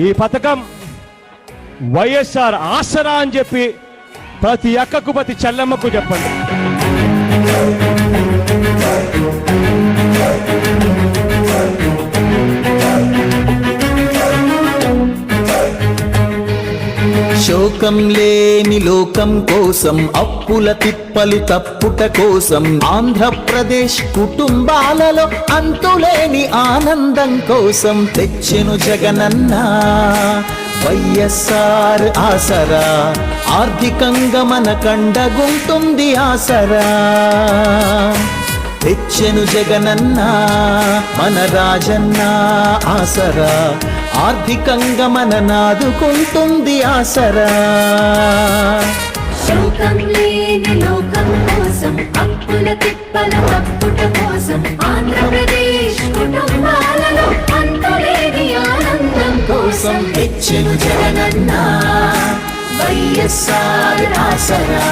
ఈ పథకం వైఎస్ఆర్ ఆసరా అని చెప్పి ప్రతి అక్కకు ప్రతి చెల్లెమ్మకు చెప్పండి. శోకం లేని లోకం కోసం అప్పుల తిప్పలు తప్పుట కోసం ఆంధ్రప్రదేశ్ కుటుంబాలలో అంతులేని ఆనందం కోసం తెచ్చెను జగనన్న. వైఎస్ఆర్ ఆసరా ఆర్థికంగా మన కండగుంటుంది ఆసరా. తెచ్చెను జగనన్న మన రాజన్న ఆసరా. ఆర్థికంగా మన నాదుకుంటుంది ఆసరా. శోకం లేని లోకం కోసం అప్పుల తిప్పల తప్పుట కోసం ఆంధ్రప్రదేశ్ కుటుంబాలలో అంతులేని ఆనందం కోసం. తెచ్చెను జగనన్న వైఎస్ఆర్ ఆసరా.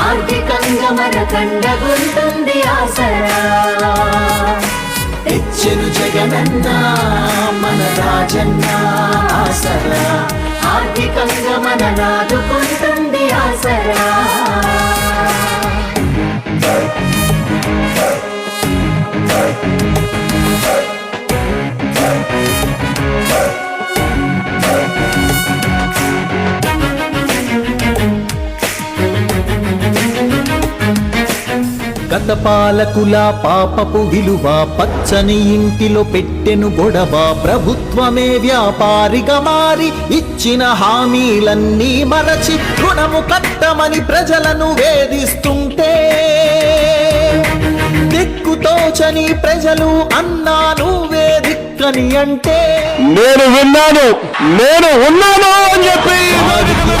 ఆర్థికంగా మన కండగుంటుంది ఆసరా తెచ్చెను జగనన్న మన రాజన్న ఆసరా ఆర్థికంగా మన నాదుకుంటుంది ఆసరా గతపాలకుల పాపపు విలువ పచ్చని ఇంటిలో పెట్టెను గొడవ ప్రభుత్వమే వ్యాపారిగా మారి ఇచ్చిన హామీలన్నీ మరచి రుణము కట్టమని ప్రజలను వేధిస్తుంటే దిక్కుతోచని ప్రజలు అన్నా నువ్వే దిక్కని అంటే. నేను విన్నాను నేను ఉన్నాను అని చెప్పి.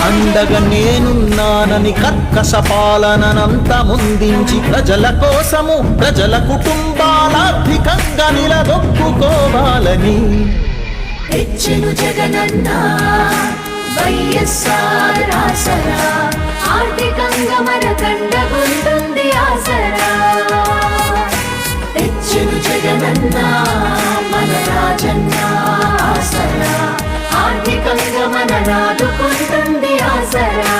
అండగా నేనున్నానని కర్కశ పాలనంత ముందించి ప్రజల కోసము ప్రజల కుటుంబాలార్థికంగా నిలదొక్కుకోవాలని. తెచ్చెను జగనన్న వైఎస్ఆర్ ఆసరా ఆర్థికంగా ఆర్థికంగా మన ఆసరా.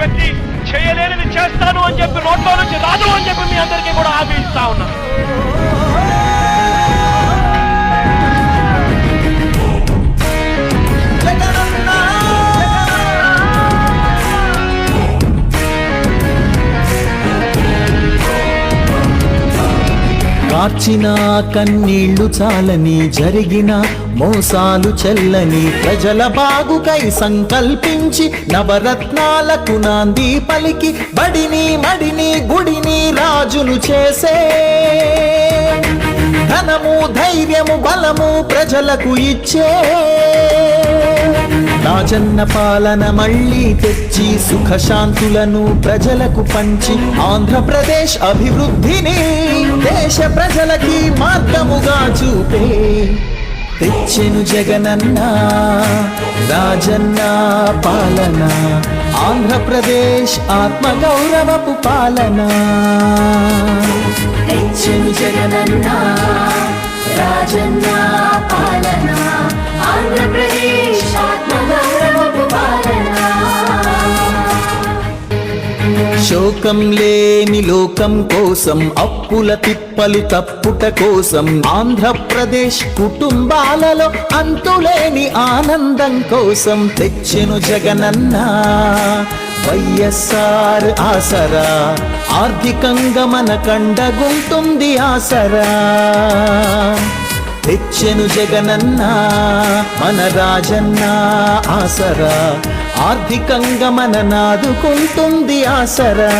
వ్యక్తి చేయలేనిది చేస్తాను అని చెప్పి నోట్లో నుంచి రాదు అని చెప్పి మీ అందరికీ కూడా హామీ ఇస్తా కార్చిన కన్నీళ్ళు చాలని జరిగిన మోసాలు చెల్లని ప్రజల బాగుకై సంకల్పించి నవరత్నాలకు నాంది పలికి బడిని మడిని గుడిని రాజులు చేసే. ధనము ధైర్యము బలము ప్రజలకు ఇచ్చే. రాజన్న పాలన మళ్ళీ తెచ్చి సుఖశాంతులను ప్రజలకు పంచి ఆంధ్రప్రదేశ్ అభివృద్ధిని దేశ ప్రజలకి మార్గముగా చూపే. తెచ్చెను జగనన్న రాజన్న పాలన ఆంధ్రప్రదేశ్ ఆత్మగౌరవపు పాలన. తెచ్చెను జగనన్న రాజన్న పాలన ఆంధ్రప్రదేశ్ శోకం లేని లోకం కోసం అప్పుల తిప్పలు తప్పుట కోసం ఆంధ్రప్రదేశ్ కుటుంబాలలో అంతులేని ఆనందం కోసం తెచ్చెను జగనన్న. వైఎస్ఆర్ ఆసరా ఆర్థికంగా మన కండగుంటుంది ఆసరా. తెచ్చెను జగనన్న మన రాజన్న ఆసరా. ఆర్థికంగా మన నాదుకుంటుంది ఆసరా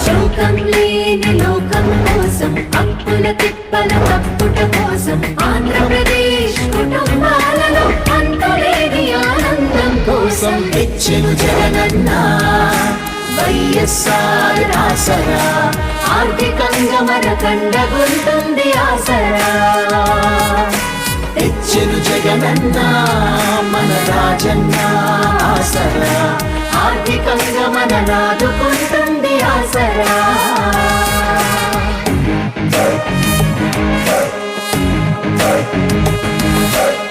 శోకం లేని లోకం కోసం అప్పుల తిప్పల తప్పుట కోసం ఆంధ్రప్రదేశ్ కుటుంబాలలో అంతులేని ఆనందం కోసం తెచ్చెను జగనన్న. వైఎస్ఆర్ ఆసరా ఆర్థికంగా మన కండగుంటుంది ఆసరా ఇచ్చెను జగనన్న మన రాజన్న ఆసర ఆర్థికంగా మన నాదుకుంటుంది ఆసరా Hey!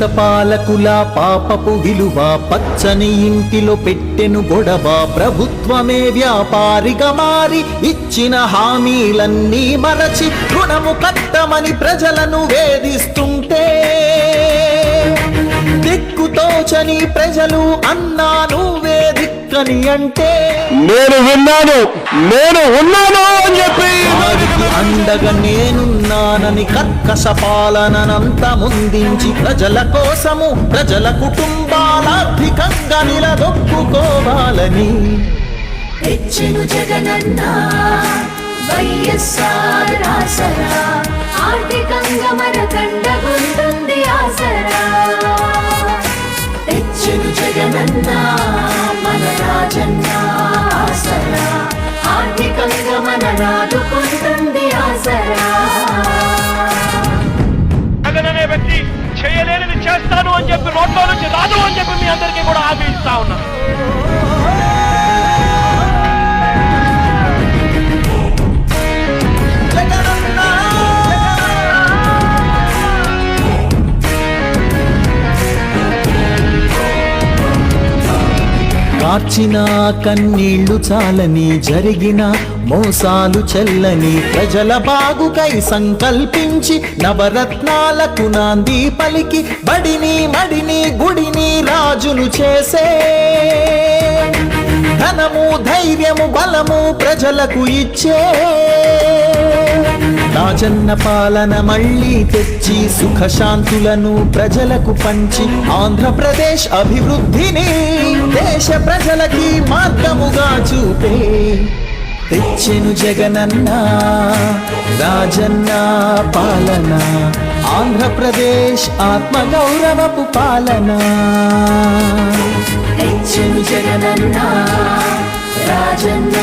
కలుషిత పాలకుల పాపపు విలువ పచ్చని ఇంటిలో పెట్టెను గొడవ ప్రభుత్వమే వ్యాపారిగా మారి ఇచ్చిన హామీలన్నీ మరచి రుణము కట్టమని ప్రజలను వేధిస్తుంటే దిక్కుతోచని ప్రజలు అన్నా నువ్వే దిక్కని అంటే నేను విన్నాను నేను ఉన్నాను అని చెప్పి. అండగా నేనున్నానని కర్కశ పాలనంత ముందించి ప్రజల కోసము ప్రజల కుటుంబాల ఆర్థికంగా నిలదొక్కుకోవాలని. తెచ్చెను జగనన్న వైఎస్ఆర్ ఆసరా ఆర్థికంగా మన కండగుంటుంది ఆసరా. నాదుకుంటుంది ఆసరా. వ్యక్తి చేయలేనిది చేస్తాను అని చెప్పి రోడ్లో నుంచి రాదు అని చెప్పి మీ అందరికీ కూడా హామీ ఇస్తా ఉన్నా. కార్చిన కన్నీళ్ళు చాలని జరిగిన మోసాలు చెల్లని ప్రజల బాగుకై సంకల్పించి నవరత్నాలకు నాంది పలికి బడిని మడిని గుడిని రాజులు చేసే. ధనము ధైర్యము బలము ప్రజలకు ఇచ్చే. రాజన్న పాలన మళ్ళీ తెచ్చి సుఖశాంతులను ప్రజలకు పంచి ఆంధ్రప్రదేశ్ అభివృద్ధిని దేశ ప్రజలకి మార్గముగా చూపే. తెచ్చెను జగనన్న రాజన్న పాలన ఆంధ్రప్రదేశ్ ఆత్మగౌరవపు పాలన. తెచ్చెను జగనన్న రాజన్న